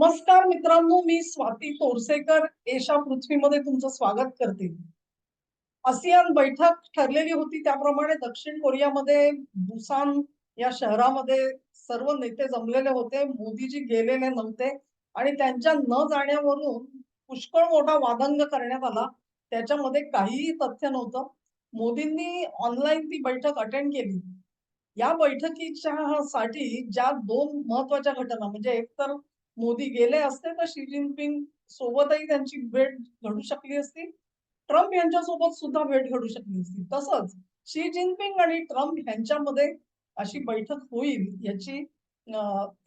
नमस्कार मित्रांनो मी स्वाती तोरसेकर. एशा पृथ्वीमध्ये तुमचं स्वागत करते. आसियान बैठक ठरलेली होती त्याप्रमाणे दक्षिण कोरियामध्ये बुसान या शहरामध्ये सर्व नेते जमलेले होते मोदीजी गेलेले नव्हते आणि त्यांच्या न जाण्यावरून पुष्कळ मोठा वादंग करण्यात आला. त्याच्यामध्ये काहीही तथ्य नव्हतं. मोदींनी ऑनलाईन ती बैठक अटेंड केली. या बैठकीच्या साठी ज्या दोन महत्त्वाच्या घटना म्हणजे एक तर मोदी गेले असते तर शी जिनपिंग सोबतही त्यांची भेट घडू शकली असती. ट्रम्प यांच्यासोबत सुद्धा भेट घडू शकली असती. तसंच शी जिनपिंग आणि ट्रम्प यांच्यामध्ये अशी बैठक होईल याची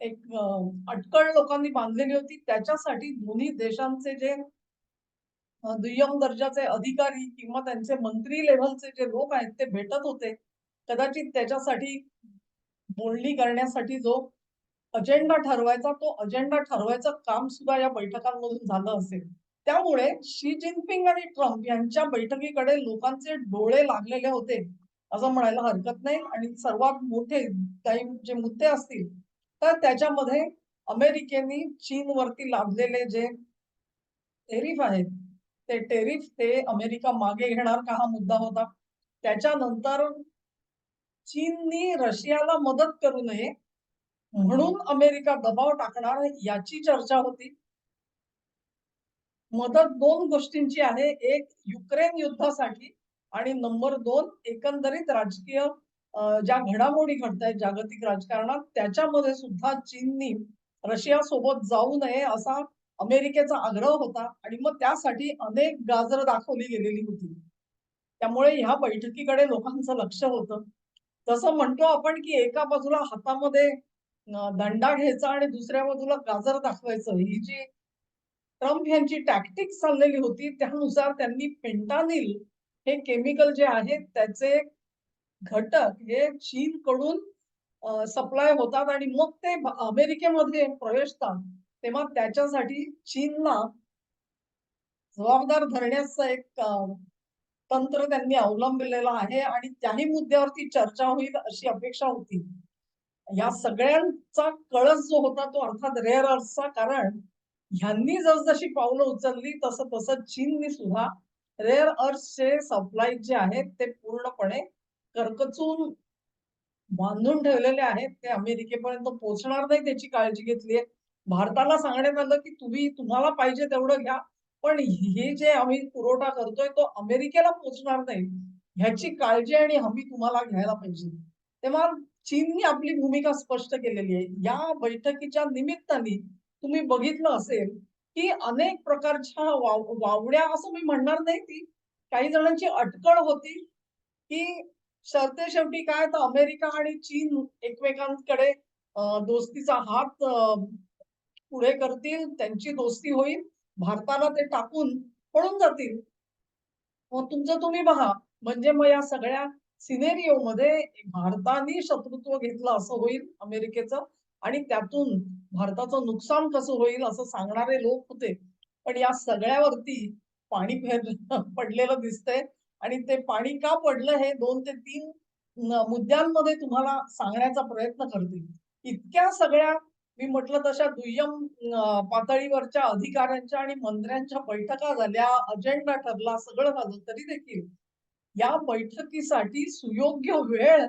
एक अटकळ लोकांनी बांधलेली होती. त्याच्यासाठी दोन्ही देशांचे जे दुय्यम दर्जाचे अधिकारी किंवा त्यांचे मंत्री लेव्हलचे जे लोक आहेत ते भेटत होते. कदाचित त्याच्यासाठी बोलणी करण्यासाठी जो अजेंडा ठरवायचा तो अजेंडा ठरवायचं काम सुद्धा या बैठकांमधून झालं असेल. त्यामुळे शी जिनपिंग आणि ट्रम्प यांच्या बैठकीकडे लोकांचे डोळे लागलेले होते असं म्हणायला हरकत नाही. आणि सर्वात मोठे काही जे मुद्दे असतील तर त्याच्यामध्ये अमेरिकेने चीनवरती लादलेले जे टेरिफ आहेत ते टेरिफ ते अमेरिका मागे घेणार का हा मुद्दा होता? त्याच्यानंतर चीननी रशियाला मदत करू नये म्हणून अमेरिका दबाव टाकणार याची चर्चा होती. मदत दोन गोष्टींची आहे. एक युक्रेन युद्धासाठी आणि नंबर दोन एकंदरीत राजकीय ज्या घडामोडी घडत आहेत जागतिक राजकारणात त्याच्यामध्ये सुद्धा चीननी रशिया सोबत जाऊ नये असा अमेरिकेचा आग्रह होता आणि मग त्यासाठी अनेक गाजर दाखवली गेलेली होती. त्यामुळे ह्या बैठकीकडे लोकांचं लक्ष होतं. तसं म्हणतो आपण की एका बाजूला हातामध्ये दंडा घ्यायचा आणि दुसऱ्या बाजूला गाजर दाखवायचं. ही जी ट्रम्प यांची टॅक्टिक्स चाललेली होती त्यानुसार त्यांनी पेंटानिल हे केमिकल जे आहे त्याचे घटक हे चीनकडून सप्लाय होतात आणि मग ते अमेरिकेमध्ये प्रवेशतात. तेव्हा त्याच्यासाठी चीनला जबाबदार धरण्याचं एक तंत्र त्यांनी अवलंबलेलं आहे आणि त्याही मुद्द्यावरती चर्चा होईल अशी अपेक्षा होती. या सगळ्यांचा कळस जो होता तो अर्थात रेअर अर्थचा कारण ह्यांनी जसजशी पावलं उचलली तसं तसं चीननी सुद्धा रेअर अर्थचे सप्लाय जे आहेत ते पूर्णपणे करकचून बांधून ठेवलेले आहेत. ते अमेरिकेपर्यंत पोहोचणार नाही त्याची काळजी घेतली आहे भारताला सांगण्यात आलं की तुम्ही तुम्हाला पाहिजे तेवढं घ्या. पण हे जे आम्ही पुरवठा करतोय तो अमेरिकेला पोहोचणार नाही. ह्याची काळजी आणि हमी तुम्हाला घ्यायला पाहिजे. तेव्हा चीननी आपली भूमिका स्पष्ट केलेली आहे. या बैठकीच्या निमित्ताने तुम्ही बघितलं असेल की अनेक प्रकारच्या वाव वावड्या असं मी म्हणणार नाही ती काही जणांची अटकळ होती की सरते शेवटी काय तर अमेरिका आणि चीन एकमेकांकडे दोस्तीचा हात पुढे करतील त्यांची दोस्ती होईल भारताला ते टाकून पळून जातील. मग तुमचं तुम्ही पहा म्हणजे मग या सगळ्या सिनेरिओ मध्ये भारताने शत्रुत्व घेतलं असं होईल अमेरिकेचं आणि त्यातून भारताचं नुकसान कसं होईल असं सांगणारे लोक होते. पण या सगळ्यावरती पाणी फेर पडलेलं दिसतंय आणि ते पाणी का पडलं हे दोन ते तीन मुद्द्यांमध्ये तुम्हाला सांगण्याचा प्रयत्न करतील. इतक्या सगळ्या मी म्हटलं तशा दुय्यम पातळीवरच्या अधिकाऱ्यांच्या आणि मंत्र्यांच्या बैठका झाल्या अजेंडा ठरला सगळं झालं तरी देखील या बैठकीसाठी सुयोग्य वेळ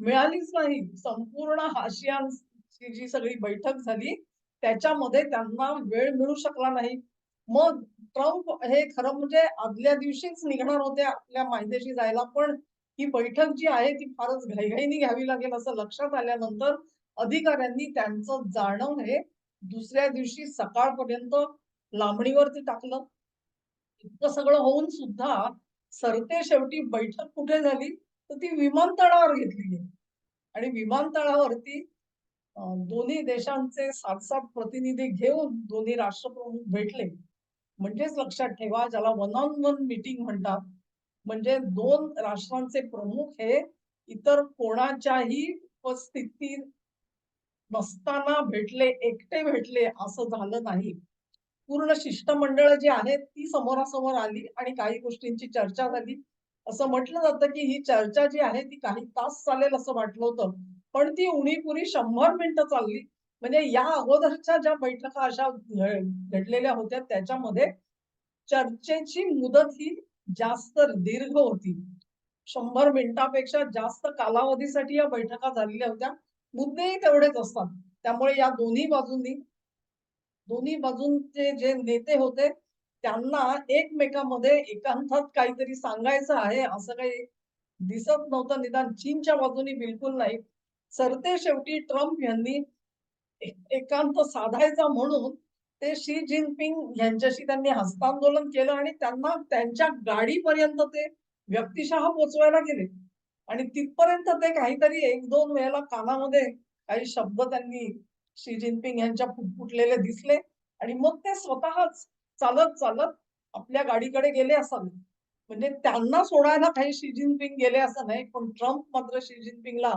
मिळालीच नाही. संपूर्ण आशियानची जी सगळी बैठक झाली त्याच्यामध्ये त्यांना वेळ मिळू शकला नाही. मग ट्रम्प हे खरं म्हणजे आदल्या दिवशीच निघणार होते आपल्या मायदेशी जायला पण ही बैठक जी आहे ती फारच घाईघाईने घ्यावी लागेल असं लक्षात आल्यानंतर अधिकाऱ्यांनी त्यांचं जाणं हे दुसऱ्या दिवशी सकाळपर्यंत लांबणीवरती टाकलं. इतकं सगळं होऊन सुद्धा सरते शेवटी बैठक कुठे झाली? तर ती विमानतळावर घेतली गेली आणि विमानतळावरती दोन्ही देशांचे सात सात प्रतिनिधी घेऊन दोन्ही राष्ट्रप्रमुख भेटले. म्हणजेच लक्षात ठेवा ज्याला वन ऑन वन मीटिंग म्हणतात. म्हणजे दोन राष्ट्रांचे प्रमुख हे इतर कोणाच्याही उपस्थितीत नसताना भेटले एकटे भेटले असं झालं नाही. पूर्ण शिष्टमंडळ जी आहेत ती समोरासमोर आली आणि काही गोष्टींची चर्चा झाली. असं म्हटलं जातं की ही चर्चा जी आहे ती काही तास चालेल असं वाटलं होतं. पण ती उणीपुरी शंभर मिनिटं चालली. म्हणजे या अगोदरच्या ज्या बैठका अशा घडलेल्या होत्या त्याच्यामध्ये चर्चेची मुदत ही जास्त दीर्घ होती. शंभर मिनिटापेक्षा जास्त कालावधीसाठी या बैठका झालेल्या होत्या. मुद्देही तेवढेच असतात. त्यामुळे या दोन्ही बाजूंनी दोन्ही बाजूंचे जे नेते होते त्यांना एकमेकांमध्ये एकांतात काहीतरी सांगायचं आहे असं काही दिसत नव्हतं. निदान चीनच्या बाजूनी बिलकुल नाही. सरते शेवटी ट्रम्प यांनी एकांत साधायचा म्हणून ते शी जिनपिंग यांच्याशी त्यांनी हस्तांदोलन केलं आणि त्यांना त्यांच्या गाडीपर्यंत ते व्यक्तिशः पोचवायला गेले. आणि तिथपर्यंत ते काहीतरी एक दोन वेळेला कानामध्ये काही शब्द त्यांनी शी जिनपिंग यांच्या फुटफुटलेले दिसले आणि मग ते स्वतःच चालत चालत आपल्या गाडीकडे गेले असावे म्हणजे त्यांना सोडायला काही शी जिनपिंग गेले असं नाही पण ट्रम्प मात्र शी जिनपिंगला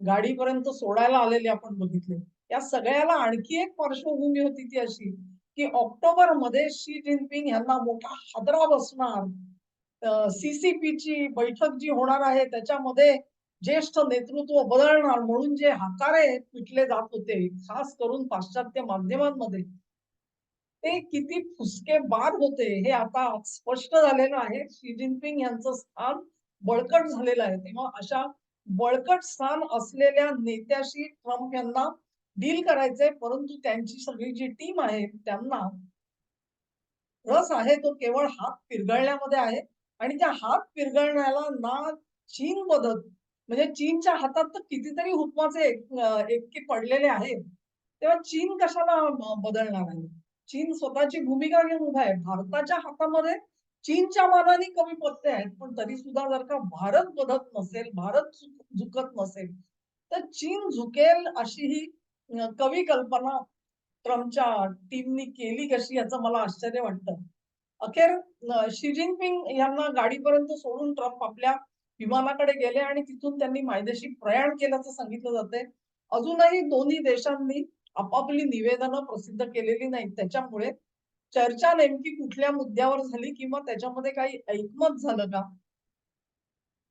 गाडीपर्यंत सोडायला आलेले आपण बघितले. या सगळ्याला आणखी एक पार्श्वभूमी होती ती अशी की ऑक्टोबरमध्ये शी जिनपिंग यांना मोठा हादरा बसणार. सीसीपीची बैठक जी होणार आहे त्याच्यामध्ये ज्येष्ठ नेतृत्व बदलणार म्हणून जे हाकारे पिटले जात होते खास करून पाश्चात्य माध्यमांमध्ये ते किती फुसके बाद होते हे आता स्पष्ट झालेलं आहे. शी जिनपिंग यांचं स्थान बळकट झालेलं आहे. तेव्हा अशा बळकट स्थान असलेल्या नेत्याशी ट्रम्प यांना डील करायचंय परंतु त्यांची सगळी जी टीम आहे त्यांना रस आहे तो केवळ हात पिरगळण्यामध्ये आहे. आणि त्या हात पिरगळण्याला ना चीन मदत म्हणजे चीनच्या हातात तर कितीतरी हुकमाचे एकके पडलेले आहेत. तेव्हा चीन कशाला बदलणार आहे? चीन स्वतःची भूमिका घेऊन उभा आहे. भारताच्या हातामध्ये चीनच्या मानाने कमी पत्ते आहेत पण तरी सुद्धा जर का भारत बदत नसेल भारत झुकत नसेल तर चीन झुकेल अशी ही कवी कल्पना ट्रम्पच्या टीमनी केली कशी याचं मला आश्चर्य वाटतं. अखेर शी जिनपिंग यांना गाडीपर्यंत सोडून ट्रम्प आपल्या विमानाकडे गेले आणि तिथून त्यांनी मायदेशी प्रयाण केल्याचं सांगितलं जाते अजूनही दोन्ही देशांनी आपापली निवेदनं प्रसिद्ध केलेली नाहीत. त्याच्यामुळे चर्चा नेमकी कुठल्या मुद्द्यावर झाली किंवा त्याच्यामध्ये काही ऐकमत झालं का?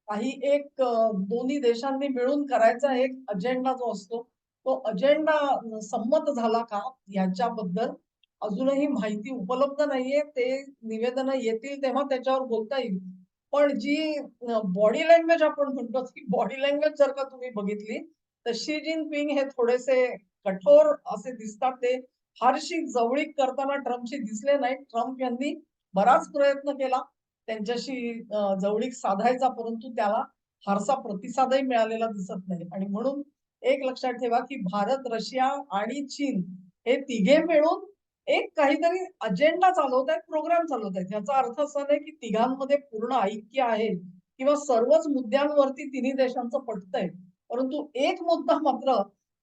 काही एक दोन्ही देशांनी मिळून करायचा एक अजेंडा जो असतो तो अजेंडा संमत झाला का याच्याबद्दल अजूनही माहिती उपलब्ध नाहीये. ते निवेदन येतील तेव्हा त्याच्यावर बोलता येईल. पण जी बॉडी लँग्वेज आपण म्हणतो ती बॉडी लँग्वेज जर का तुम्ही बघितली तर शी जिनपिंग हे थोडेसे कठोर असे दिसतात. ते फारशी जवळीक करताना ट्रम्पशी दिसले नाही ट्रम्प यांनी बराच प्रयत्न केला. त्यांच्याशी जवळीक साधायचा परंतु त्याला फारसा प्रतिसादही मिळालेला दिसत नाही. आणि म्हणून एक लक्षात ठेवा की भारत रशिया आणि चीन हे तिघे मिळून एक काहीतरी अजेंडा चालवत आहेत प्रोग्राम चालवत आहेत याचा अर्थ असा नाही की तिघांमध्ये पूर्ण ऐक्य आहे किंवा सर्वच मुद्द्यांवरती तिन्ही देशांचं पटतंय. परंतु एक मुद्दा मात्र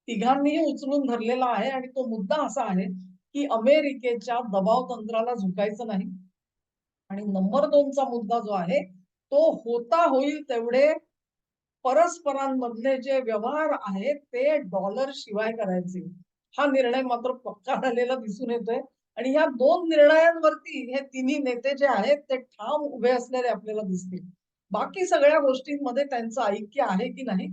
तिघांनीही उचलून धरलेला आहे आणि तो मुद्दा असा आहे की अमेरिकेच्या दबाव तंत्राला झुकायचं नाही. आणि नंबर दोनचा मुद्दा जो आहे तो होता होईल तेवढे परस्परांमधले जे व्यवहार आहेत ते डॉलर शिवाय करायचे. हा निर्णय मात्र पक्का झालेला दिसून येतोय. आणि ह्या दोन निर्णयांवरती हे तिन्ही नेते जे आहेत ते ठाम उभे असलेले आपल्याला दिसतील. बाकी सगळ्या गोष्टींमध्ये त्यांचं ऐक्य आहे की नाही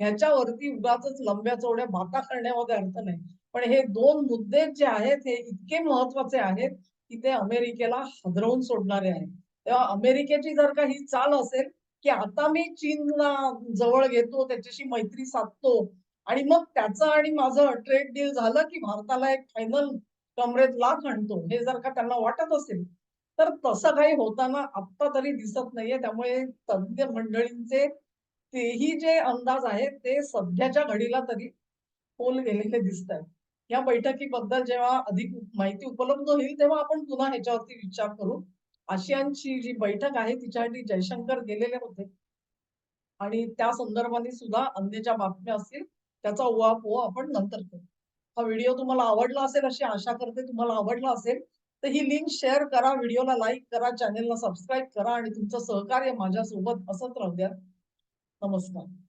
ह्याच्यावरती उगाच लंब्या चौड्या बाता करण्यामध्ये अर्थ नाही. पण हे दोन मुद्दे जे आहेत हे इतके महत्त्वाचे आहेत की ते अमेरिकेला हदरवून सोडणारे आहेत. तेव्हा अमेरिकेची जर का ही चाल असेल की आता मी चीनला जवळ घेतो त्याच्याशी मैत्री साधतो आणि मग त्याचं आणि माझं ट्रेड डील झालं की भारताला एक फायनल कमरेत लाख आणतो. हे जर का त्यांना वाटत असेल तर तसं काही होताना आत्ता तरी दिसत नाहीये. त्यामुळे तज्ञ मंडळींचे तेही जे अंदाज आहेत ते सध्याच्या घडीला तरी पोल गेलेले दिसत आहेत या बैठकीबद्दल जेव्हा अधिक माहिती उपलब्ध होईल तेव्हा आपण पुन्हा ह्याच्यावरती विचार करू. आशियानची जी बैठक आहे तिच्यासाठी जयशंकर गेलेले होते. आणि त्या संदर्भाने सुद्धा अन्य ज्या बातम्या असतील त्याचा उहापोह आपण नंतर करू. हा व्हिडिओ तुम्हाला आवडला असेल अशी आशा करते तुम्हाला आवडला असेल तर ही लिंक शेअर करा व्हिडिओला लाईक करा चॅनेलला सबस्क्राईब करा आणि तुमचं सहकार्य माझ्यासोबत असत राहू द्या. नमस्कार.